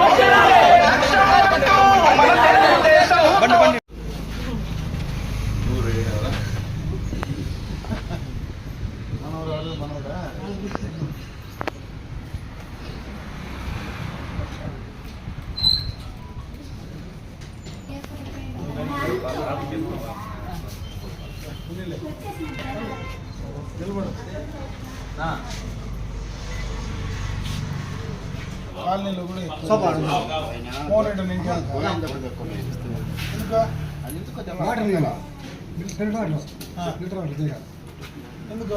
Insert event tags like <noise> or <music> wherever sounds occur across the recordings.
More rate నుంచి ఎందుకు? ఎందుకు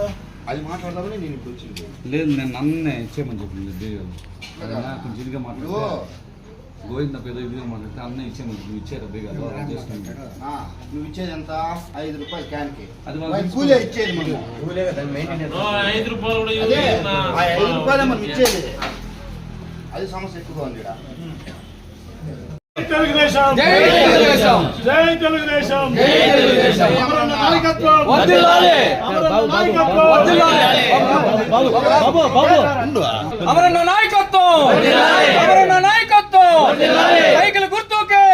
అది మాట్లాడదామని నేను ఇప్పుడు వచ్చింది. లేదు నేను నన్నే ఇచ్చేయమని చెప్పింది దేవి కొంచెం ఇదిగా మాట్లాడితే గోవింద పెద్ద ఇదిగా మాట్లాడితే అన్న ఇచ్చేయమని నువ్వు ఇచ్చారు బేగా చేసుకుంటాను ఆ, నువ్వు ఇచ్చేది ఎంత? ఐదు రూపాయలు క్యాన్కి అది కూలే ఇచ్చేది మనం ఐదు రూపాయలు కూడా అదే యూజ్ ఆ ఐదు రూపాయలే మనం ఇచ్చేది. అది సమస్య ఎక్కువగా ఉంది. తెలుగుదేశం. జై తెలుగుదేశం! జై తెలుగుదేశం. జై తెలుగుదేశం! అమరన్న నాయకత్వం. వర్ధిల్లాలి! అమరన్న నాయకత్వం. అమరన్న నాయకత్వం. అమరన్న నాయకత్వం. సైకిల్ గుర్తుకే.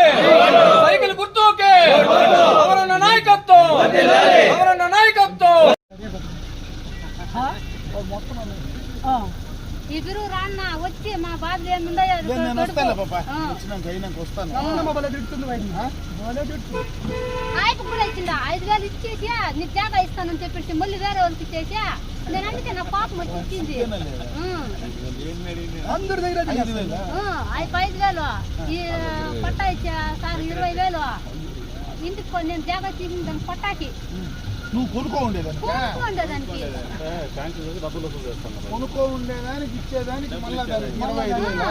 సైకిల్ గుర్తుకే. అమరన్న నాయకత్వం. అమరన్న నాయకత్వం. ఇద్దరు రాన్న వచ్చి మా బాధలు ఏముండయో అది నేను. వస్తాను పాప. ఆ. వచ్చినాక అయినాక వస్తాను. ఆయనకు కూడా ఇచ్చిందా ఐదు వేలు ఇచ్చేసి నీకు జాగా ఇస్తానని చెప్పేసి మళ్ళీ వేరే వాళ్ళకి ఇచ్చేసి. నేను అందుకే నా పాపం వచ్చి ఇచ్చింది ఉం. అందరి దగ్గర ఐదు వేలా? ఈ పట్టా ఇచ్చా సార్ ఇరవై వేలు. ఇంటికి నేను జాగా తీసిన దానికి పట్టాకి. నువ్వు కొనుక్కో ఉండేదానికి కొనుక్కో ఉండేదానికి ఇచ్చేదానికి మళ్ళా దానికి ఇరవై ఐదు వేలా?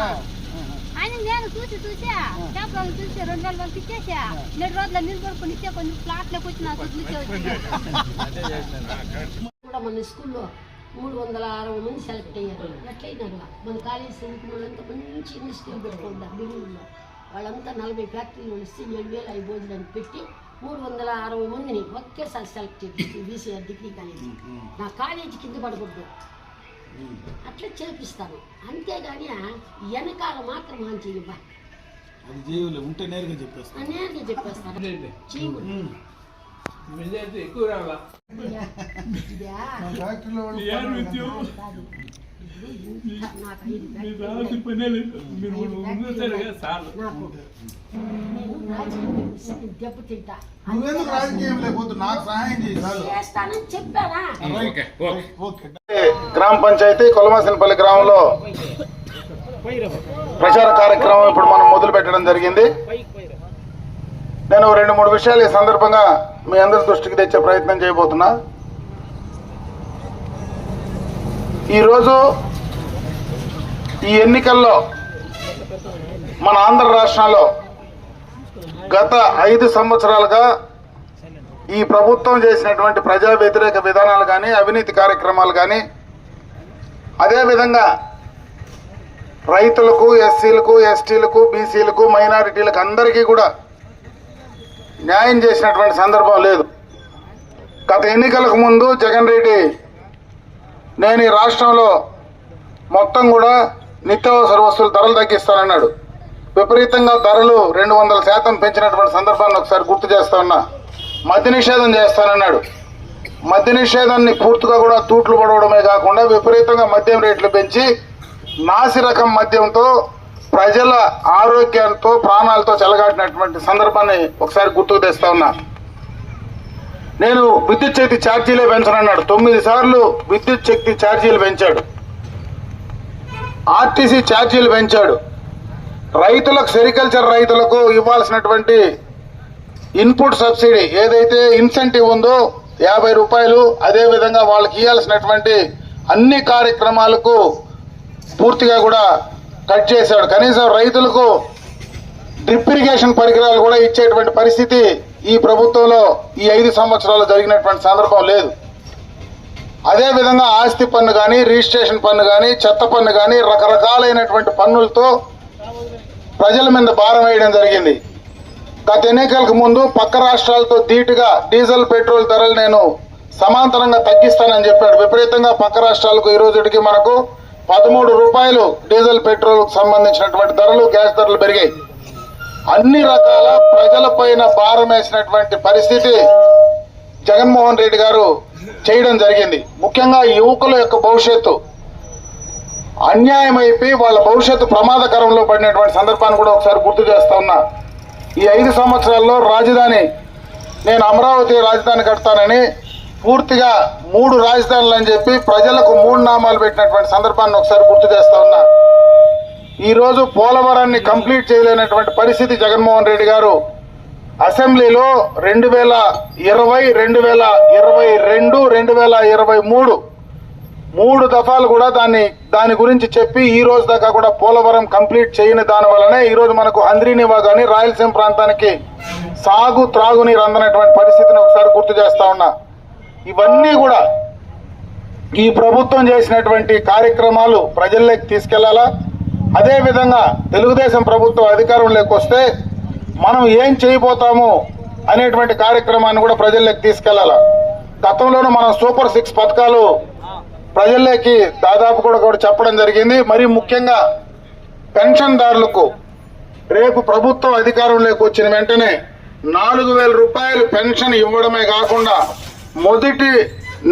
ఆయన నేను చూసి చూసి. చేపలను చూసి రెండు వేల వరకు ఇచ్చేసా. రెండు రోజులు నిలబడుకుని ఇచ్చే కొంచెం ఫ్లాట్లోకి వచ్చిన <laughs> చూసి కూడా మన స్కూల్లో మూడు వందల అరవై మంది సెలెక్ట్ అయ్యారు. ఎట్లయినారు? మన కాలేజీ చదువుకున్న వాళ్ళంతా మంచి ఇండస్ట్రీలు పెట్టుకుంటారు. బెంగళూరులో వాళ్ళంతా నలభై ఫ్యాక్టరీలు ఇస్తే ఏడు వేలు ఐదు భోజనానికి పెట్టి మూడు వందల అరవై మందిని ఒకేసారి సెలెక్ట్ చేపిస్తుంది బీసీఆర్ డిగ్రీ కాలేజీ. నా కాలేజీ కింద పడకూడదు అట్లా చేపిస్తాను. అంతేగాని వెనకాల మాత్రం హాని చెయ్యబ్బా అది జీవులు ఉంటే నేరుగా చెప్పేస్తా నేరుగా చెప్పేస్తాను. కాదు. ఇది ఇంత నాకు నువ్వెందుకు రాజకీయం లేకపోతే నాకు సహాయం గ్రామ పంచాయతీ కొలమాసినపల్లి గ్రామంలో ప్రచార కార్యక్రమం ఇప్పుడు మనం మొదలు పెట్టడం జరిగింది. నేను రెండు మూడు విషయాలు ఈ సందర్భంగా మీ అందరి దృష్టికి తెచ్చే ప్రయత్నం చేయబోతున్నా. ఈరోజు ఈ ఎన్నికల్లో మన ఆంధ్ర రాష్ట్రంలో గత ఐదు సంవత్సరాలుగా ఈ ప్రభుత్వం చేసినటువంటి ప్రజా వ్యతిరేక విధానాలు కానీ అవినీతి కార్యక్రమాలు కానీ అదేవిధంగా రైతులకు ఎస్సీలకు ఎస్టీలకు బీసీలకు మైనారిటీలకు అందరికీ కూడా న్యాయం చేసినటువంటి సందర్భం లేదు. గత ఎన్నికలకు ముందు జగన్ రెడ్డి నేను ఈ రాష్ట్రంలో మొత్తం కూడా నిత్యావసర వస్తువుల ధరలు తగ్గిస్తానన్నాడు. విపరీతంగా ధరలు రెండు వందల శాతం పెంచినటువంటి సందర్భాన్ని ఒకసారి గుర్తు చేస్తా ఉన్నా. మద్య నిషేధం చేస్తానన్నాడు. మద్య నిషేధాన్ని పూర్తిగా కూడా తూట్లు పడవడమే కాకుండా విపరీతంగా మద్యం రేట్లు పెంచి నాసి రకం మద్యంతో ప్రజల ఆరోగ్యంతో ప్రాణాలతో చెలగాటినటువంటి సందర్భాన్ని ఒకసారి గుర్తుకు తెస్తా ఉన్నా. నేను విద్యుత్ శక్తి ఛార్జీలే పెంచనన్నాడు. తొమ్మిది సార్లు విద్యుత్ శక్తి ఛార్జీలు పెంచాడు. ఆర్టీసీ ఛార్జీలు పెంచాడు. రైతులకు సెరికల్చర్ రైతులకు ఇవ్వాల్సినటువంటి ఇన్పుట్ సబ్సిడీ ఏదైతే ఇన్సెంటివ్ ఉందో యాభై రూపాయలు అదేవిధంగా వాళ్ళకి ఇవ్వాల్సినటువంటి అన్ని కార్యక్రమాలకు పూర్తిగా కూడా కట్ చేశాడు. కనీసం రైతులకు డ్రిప్ ఇరిగేషన్ పరికరాలు కూడా ఇచ్చేటువంటి పరిస్థితి ఈ ప్రభుత్వంలో ఈ ఐదు సంవత్సరాలు జరిగినటువంటి సందర్భం లేదు. అదేవిధంగా ఆస్తి పన్ను కానీ రిజిస్ట్రేషన్ పన్ను కానీ చెత్త పన్ను కానీ రకరకాలైనటువంటి పన్నులతో ప్రజల మీద భారం వేయడం జరిగింది. గత ఎన్నికలకు ముందు పక్క రాష్ట్రాలతో ధీటుగా డీజిల్ పెట్రోల్ ధరలు నేను సమాంతరంగా తగ్గిస్తానని చెప్పాడు. విపరీతంగా పక్క రాష్ట్రాలకు ఈ రోజుకి మనకు పదమూడు రూపాయలు డీజిల్ పెట్రోల్ సంబంధించినటువంటి ధరలు గ్యాస్ ధరలు పెరిగాయి. అన్ని రకాల ప్రజలపైన భారం వేసినటువంటి పరిస్థితి జగన్మోహన్ రెడ్డి గారు చేయడం జరిగింది. ముఖ్యంగా యువకుల యొక్క భవిష్యత్తు. అన్యాయం అయిపోయి వాళ్ళ భవిష్యత్తు ప్రమాదకరంలో పడినటువంటి సందర్భాన్ని కూడా ఒకసారి గుర్తు చేస్తా ఉన్నా. ఈ ఐదు సంవత్సరాల్లో రాజధాని నేను అమరావతి రాజధాని కడతానని పూర్తిగా మూడు రాజధానులు అని చెప్పి ప్రజలకు మూడు నామాలు పెట్టినటువంటి సందర్భాన్ని ఒకసారి గుర్తు చేస్తా ఉన్నా. ఈరోజు పోలవరాన్ని కంప్లీట్ చేయలేనటువంటి పరిస్థితి జగన్మోహన్ రెడ్డి గారు అసెంబ్లీలో రెండు వేల ఇరవై రెండు వేల ఇరవై రెండు రెండు వేల ఇరవై మూడు మూడు దఫాలు కూడా దాన్ని దాని గురించి చెప్పి ఈ రోజు దాకా కూడా పోలవరం కంప్లీట్ చేయని దాని వల్లనే ఈ రోజు మనకు హంద్రీనివా కానీ రాయలసీమ ప్రాంతానికి సాగు త్రాగునీరు అందనటువంటి పరిస్థితిని ఒకసారి గుర్తు చేస్తా ఉన్నా. ఇవన్నీ కూడా ఈ ప్రభుత్వం చేసినటువంటి కార్యక్రమాలు ప్రజల్లోకి తీసుకెళ్ళాలా? అదేవిధంగా తెలుగుదేశం ప్రభుత్వం అధికారంలోకి వస్తే మనం ఏం చేయబోతాము అనేటువంటి కార్యక్రమాన్ని కూడా ప్రజల్లోకి తీసుకెళ్ళాలా? గతంలోనూ మనం సూపర్ సిక్స్ పథకాలు ప్రజల్లోకి దాదాపు కూడా కూడా చెప్పడం జరిగింది. మరి ముఖ్యంగా పెన్షన్దారులకు రేపు ప్రభుత్వం అధికారంలోకి వచ్చిన వెంటనే నాలుగు వేల రూపాయలు పెన్షన్ ఇవ్వడమే కాకుండా మొదటి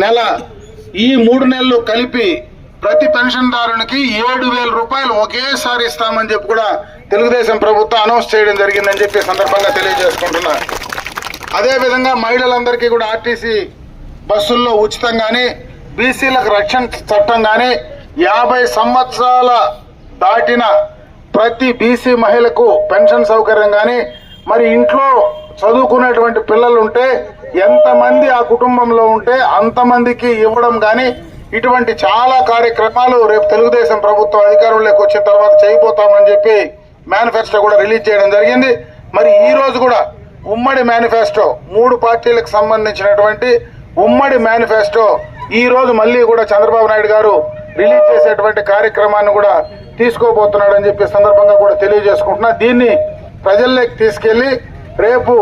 నెల ఈ మూడు నెలలు కలిపి ప్రతి పెన్షన్దారునికి ఏడు వేల రూపాయలు ఒకేసారి ఇస్తామని చెప్పి కూడా తెలుగుదేశం ప్రభుత్వం అనౌన్స్ చేయడం జరిగిందని చెప్పి సందర్భంగా తెలియజేసుకుంటున్నా. అదేవిధంగా మహిళలందరికీ కూడా ఆర్టీసీ బస్సుల్లో ఉచితంగానే బీసీలకు రక్షణ చట్టం కానీ యాభై సంవత్సరాల దాటిన ప్రతి బీసీ మహిళకు పెన్షన్ సౌకర్యం కానీ మరి ఇంట్లో చదువుకునేటువంటి పిల్లలు ఉంటే ఎంతమంది ఆ కుటుంబంలో ఉంటే అంతమందికి ఇవ్వడం కానీ ఇటువంటి చాలా కార్యక్రమాలు రేపు తెలుగుదేశం ప్రభుత్వం అధికారంలోకి వచ్చిన తర్వాత చేయబోతామని చెప్పి మేనిఫెస్టో కూడా రిలీజ్ చేయడం జరిగింది. మరి ఈ రోజు కూడా ఉమ్మడి మేనిఫెస్టో మూడు పార్టీలకు సంబంధించినటువంటి ఉమ్మడి మేనిఫెస్టో ఈ రోజు మళ్ళీ కూడా చంద్రబాబు నాయుడు గారు రిలీజ్ చేసేటువంటి కార్యక్రమాన్ని కూడా తీసుకోబోతున్నాడని చెప్పి సందర్భంగా కూడా తెలియజేసుకుంటున్నా. దీన్ని ప్రజల్లోకి తీసుకెళ్ళి రేపు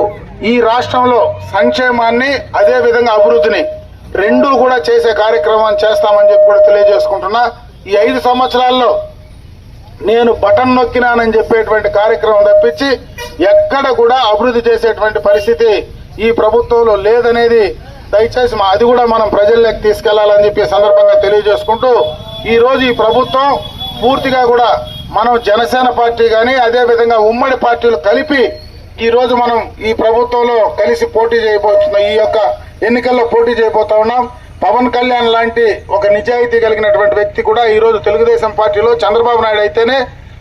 ఈ రాష్ట్రంలో సంక్షేమాన్ని అదే విధంగా అభివృద్ధిని రెండు కూడా చేసే కార్యక్రమాన్ని చేస్తామని చెప్పి కూడా తెలియజేసుకుంటున్నా. ఈ ఐదు సంవత్సరాల్లో నేను బటన్ నొక్కినానని చెప్పేటువంటి కార్యక్రమం తప్పించి ఎక్కడ కూడా అభివృద్ధి చేసేటువంటి పరిస్థితి ఈ ప్రభుత్వంలో లేదనేది దయచేసి అది కూడా మనం ప్రజల్లోకి తీసుకెళ్ళాలని చెప్పి సందర్భంగా తెలియజేసుకుంటూ ఈ రోజు ఈ ప్రభుత్వం పూర్తిగా కూడా మనం జనసేన పార్టీ కానీ అదే విధంగా ఉమ్మడి పార్టీలు కలిపి ఈ రోజు మనం ఈ ప్రభుత్వంలో కలిసి పోటీ చేయబోతున్నాం ఈ యొక్క ఎన్నికల్లో పోటీ చేయబోతా ఉన్నాం. పవన్ కళ్యాణ్ లాంటి ఒక నిజాయితీ కలిగినటువంటి వ్యక్తి కూడా ఈరోజు తెలుగుదేశం పార్టీలో చంద్రబాబు నాయుడు అయితేనే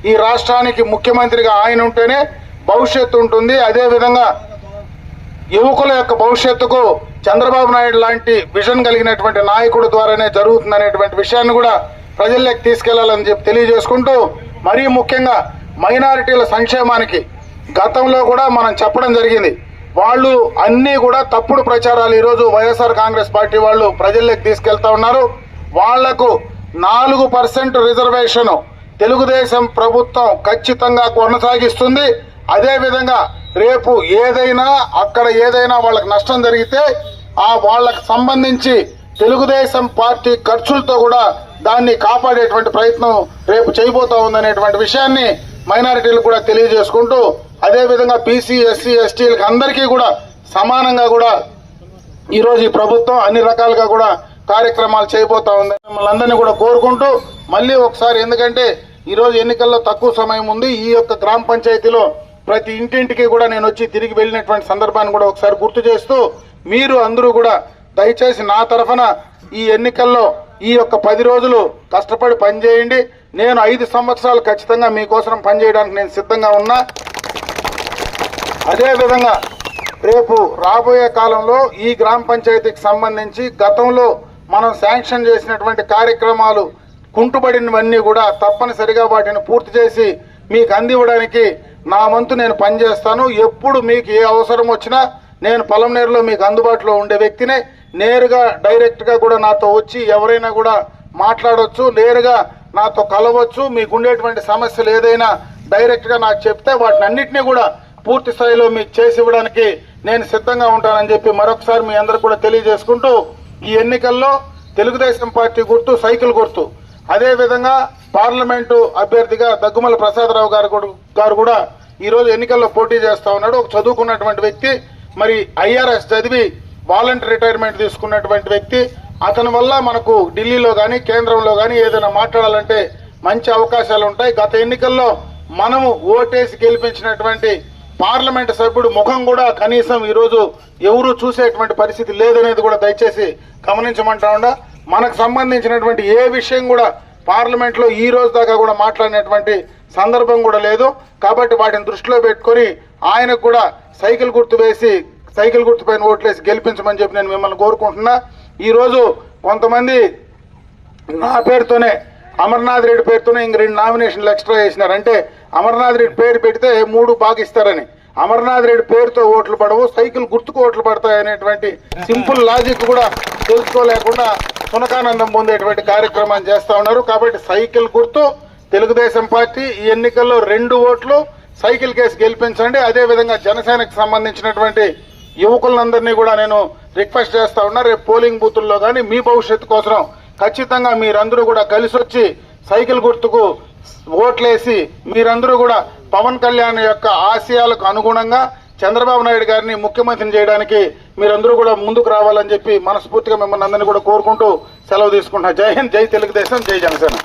ఈ రాష్ట్రానికి ముఖ్యమంత్రిగా ఆయన ఉంటేనే భవిష్యత్తు ఉంటుంది. అదేవిధంగా యువకుల యొక్క భవిష్యత్తుకు చంద్రబాబు నాయుడు లాంటి విజన్ కలిగినటువంటి నాయకుడు ద్వారానే జరుగుతుందనేటువంటి విషయాన్ని కూడా ప్రజల్లోకి తీసుకెళ్ళాలని చెప్పి తెలియజేసుకుంటూ మరీ ముఖ్యంగా మైనారిటీల సంక్షేమానికి గతంలో కూడా మనం చెప్పడం జరిగింది. వాళ్ళు అన్నీ కూడా తప్పుడు ప్రచారాలు ఈరోజు వైఎస్ఆర్ కాంగ్రెస్ పార్టీ వాళ్ళు ప్రజల్లోకి తీసుకెళ్తా ఉన్నారు. వాళ్ళకు నాలుగు పర్సెంట్ రిజర్వేషన్ తెలుగుదేశం ప్రభుత్వం ఖచ్చితంగా కొనసాగిస్తుంది. అదేవిధంగా రేపు ఏదైనా అక్కడ ఏదైనా వాళ్ళకి నష్టం జరిగితే ఆ వాళ్ళకు సంబంధించి తెలుగుదేశం పార్టీ ఖర్చులతో కూడా దాన్ని కాపాడేటువంటి ప్రయత్నం రేపు చేయబోతా ఉందనేటువంటి విషయాన్ని మైనారిటీలకు కూడా తెలియజేసుకుంటూ అదేవిధంగా బీసీ ఎస్సీ ఎస్టీలకు అందరికీ కూడా సమానంగా కూడా ఈరోజు ఈ ప్రభుత్వం అన్ని రకాలుగా కూడా కార్యక్రమాలు చేయబోతా ఉంది మిమ్మల్ని అందరినీ కూడా కోరుకుంటూ మళ్ళీ ఒకసారి ఎందుకంటే ఈరోజు ఎన్నికల్లో తక్కువ సమయం ఉంది. ఈ యొక్క గ్రామ పంచాయతీలో ప్రతి ఇంటింటికి కూడా నేను వచ్చి తిరిగి వెళ్ళినటువంటి సందర్భాన్ని కూడా ఒకసారి గుర్తు చేస్తూ మీరు అందరూ కూడా దయచేసి నా తరఫున ఈ ఎన్నికల్లో ఈ యొక్క పది రోజులు కష్టపడి పనిచేయండి. నేను ఐదు సంవత్సరాలు ఖచ్చితంగా మీకోసం పనిచేయడానికి నేను సిద్ధంగా ఉన్నా. అదేవిధంగా రేపు రాబోయే కాలంలో ఈ గ్రామ పంచాయతీకి సంబంధించి గతంలో మనం శాంక్షన్ చేసినటువంటి కార్యక్రమాలు కుంటుబడినవన్నీ కూడా తప్పనిసరిగా వాటిని పూర్తి చేసి మీకు అందివ్వడానికి నా వంతు నేను పనిచేస్తాను. ఎప్పుడు మీకు ఏ అవసరం వచ్చినా నేను పొలంనేరులో మీకు అందుబాటులో ఉండే వ్యక్తినే నేరుగా డైరెక్ట్గా కూడా నాతో వచ్చి ఎవరైనా కూడా మాట్లాడవచ్చు నేరుగా నాతో కలవచ్చు మీకు ఉండేటువంటి సమస్యలు ఏదైనా డైరెక్ట్గా నాకు చెప్తే వాటిని అన్నింటినీ కూడా పూర్తి స్థాయిలో మీకు చేసి ఇవ్వడానికి నేను సిద్ధంగా ఉంటానని చెప్పి మరొకసారి మీ అందరు కూడా తెలియజేసుకుంటూ ఈ ఎన్నికల్లో తెలుగుదేశం పార్టీ గుర్తు సైకిల్ గుర్తు. అదేవిధంగా పార్లమెంటు అభ్యర్థిగా దగ్గుమల ప్రసాదరావు గారు గారు కూడా ఈరోజు ఎన్నికల్లో పోటీ చేస్తా ఉన్నాడు. ఒక చదువుకున్నటువంటి వ్యక్తి మరి ఐఆర్ఎస్ చదివి వాలంటీర్ రిటైర్మెంట్ తీసుకున్నటువంటి వ్యక్తి అతని వల్ల మనకు ఢిల్లీలో కానీ కేంద్రంలో కానీ ఏదైనా మాట్లాడాలంటే మంచి అవకాశాలు ఉంటాయి. గత ఎన్నికల్లో మనము ఓటేసి గెలిపించినటువంటి పార్లమెంట్ సభ్యుడు ముఖం కూడా కనీసం ఈరోజు ఎవరు చూసేటువంటి పరిస్థితి లేదనేది కూడా దయచేసి గమనించమంటా మనకు సంబంధించినటువంటి ఏ విషయం కూడా పార్లమెంట్లో ఈ రోజు దాకా కూడా మాట్లాడినటువంటి సందర్భం కూడా లేదు. కాబట్టి వాటిని దృష్టిలో పెట్టుకొని ఆయనకు కూడా సైకిల్ గుర్తు వేసి సైకిల్ గుర్తుపైన ఓట్లేసి గెలిపించమని చెప్పి నేను మిమ్మల్ని కోరుకుంటున్నా. ఈరోజు కొంతమంది నా పేరుతోనే అమర్నాథ్ రెడ్డి పేరుతోనే ఇంక రెండు నామినేషన్లు ఎక్స్ట్రా చేసినారు అంటే అమర్నాథ్ రెడ్డి పేరు పెడితే మూడు పాకిస్తారని అమర్నాథ్ రెడ్డి పేరుతో ఓట్లు పడవు సైకిల్ గుర్తుకు ఓట్లు పడతాయి అనేటువంటి సింపుల్ లాజిక్ కూడా తెలుసుకోలేకుండా సునకానందం పొందేటువంటి కార్యక్రమాన్ని చేస్తూ ఉన్నారు. కాబట్టి సైకిల్ గుర్తు తెలుగుదేశం పార్టీ ఈ ఎన్నికల్లో రెండు ఓట్లు సైకిల్ కేసు గెలిపించండి. అదేవిధంగా జనసేనకు సంబంధించినటువంటి యువకులందరినీ కూడా నేను రిక్వెస్ట్ చేస్తా ఉన్నా. రేపు పోలింగ్ బూతుల్లో కానీ మీ భవిష్యత్తు కోసం ఖచ్చితంగా మీరందరూ కూడా కలిసి వచ్చి సైకిల్ గుర్తుకు ఓట్లేసి మీరందరూ కూడా పవన్ కళ్యాణ్ యొక్క ఆశయాలకు అనుగుణంగా చంద్రబాబు నాయుడు గారిని ముఖ్యమంత్రిని చేయడానికి మీరందరూ కూడా ముందుకు రావాలని చెప్పి మనస్ఫూర్తిగా మిమ్మల్ని అందరినీ కూడా కోరుకుంటూ సెలవు తీసుకుంటున్నా. జై హింద్ జై తెలుగుదేశం జై జనసేన.